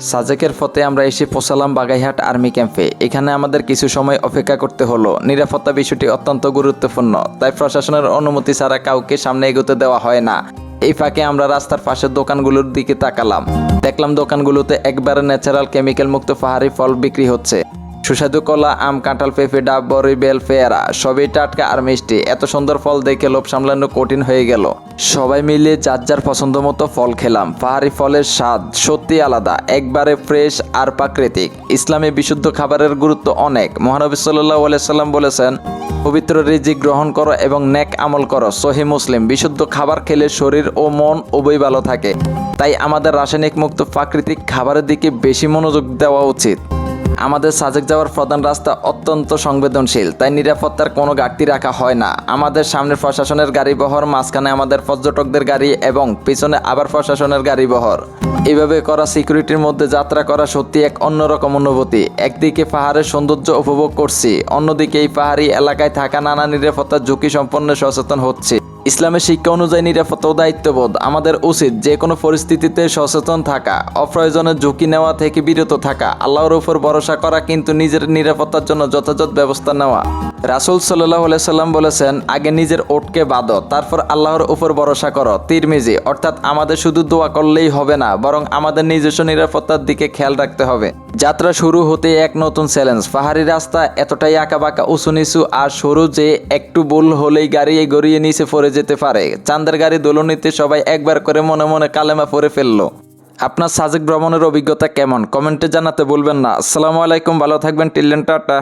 সাজেকের ফতে আমরা এসে পৌঁছালাম বাগাইহাট আর্মি ক্যাম্পে। এখানে আমাদের কিছু সময় অপেক্ষা করতে হলো। নিরাপত্তা বিষয়টি অত্যন্ত গুরুত্বপূর্ণ, তাই প্রশাসনের অনুমতি ছাড়া কাউকে সামনে এগোতে দেওয়া হয় না। এই ফাঁকে আমরা রাস্তার পাশের দোকানগুলোর দিকে তাকালাম। দেখলাম দোকানগুলোতে একবারে ন্যাচারাল কেমিক্যাল মুক্ত পাহাড়ি ফল বিক্রি হচ্ছে। সুস্বাদু কলা, আম, কাঁঠাল, পেঁপে, ডাব বড়ি বেল, পেয়ারা, সবই টাটকা আর মিষ্টি। এত সুন্দর ফল দেখে লোভ সামলানো কঠিন হয়ে গেল। সবাই মিলে যার যার পছন্দ মতো ফল খেলাম। পাহাড়ি ফলের স্বাদ সত্যি আলাদা, একবারে ফ্রেশ আর প্রাকৃতিক। ইসলামে বিশুদ্ধ খাবারের গুরুত্ব অনেক। মহানবী সাল্লাহ সাল্লাম বলেছেন, পবিত্র রিজিক গ্রহণ করো এবং নেক আমল করো। সহি মুসলিম, বিশুদ্ধ খাবার খেলে শরীর ও মন উভয় ভালো থাকে। তাই আমাদের রাসায়নিক মুক্ত প্রাকৃতিক খাবারের দিকে বেশি মনোযোগ দেওয়া উচিত। আমাদের সাজেক যাওয়ার প্রধান রাস্তা অত্যন্ত সংবেদনশীল, তাই নিরাপত্তার কোনো ঘাটতি রাখা হয় না। আমাদের সামনে প্রশাসনের গাড়ি বহর মাঝখানে আমাদের পর্যটকদের গাড়ি এবং পিছনে আবার প্রশাসনের গাড়ি বহর এইভাবে করা সিকিউরিটির মধ্যে যাত্রা করা সত্যি এক অন্যরকম অনুভূতি। একদিকে পাহাড়ের সৌন্দর্য উপভোগ করছি, অন্যদিকে এই পাহাড়ি এলাকায় থাকা নানা নিরাপত্তার ঝুঁকি সম্পন্ন সচেতন হচ্ছে। ইসলামের শিক্ষা অনুযায়ী নিরাপত্তা ও দায়িত্ববোধ আমাদের উচিত যে কোনো পরিস্থিতিতে সচেতন থাকা অপ্রয়োজনে ঝুঁকি নেওয়া থেকে বিরত থাকা, আল্লাহর উপর ভরসা করা কিন্তু নিজের নিরাপত্তার জন্য যথাযথ ব্যবস্থা নেওয়া। রাসুল সাল্লাহ সাল্লাম বলেছেন, আগে নিজের ওটকে বাঁধো, তারপর আল্লাহর উপর ভরসা করো। তিরমিজি, অর্থাৎ আমাদের শুধু দোয়া করলেই হবে না, বরং আমাদের নিজস্ব নিরাপত্তার দিকে খেয়াল রাখতে হবে। যাত্রা শুরু হতে এক নতুন চ্যালেঞ্জ, পাহাড়ি রাস্তা এতটাই আঁকা বাঁকা উঁচু নিচু আর সরু যে একটু ভুল হলেই গাড়ি গড়িয়ে নিচে পড়ে যেতে পারে। চান্দের গাড়ি দোলনিতে সবাই একবার করে মনে মনে কালেমা পরে ফেলল। আপনার সাজেক ভ্রমণের অভিজ্ঞতা কেমন? কমেন্টে জানাতে বলবেন না। আসসালামু আলাইকুম, ভালো থাকবেন টিল্লেন টাটা।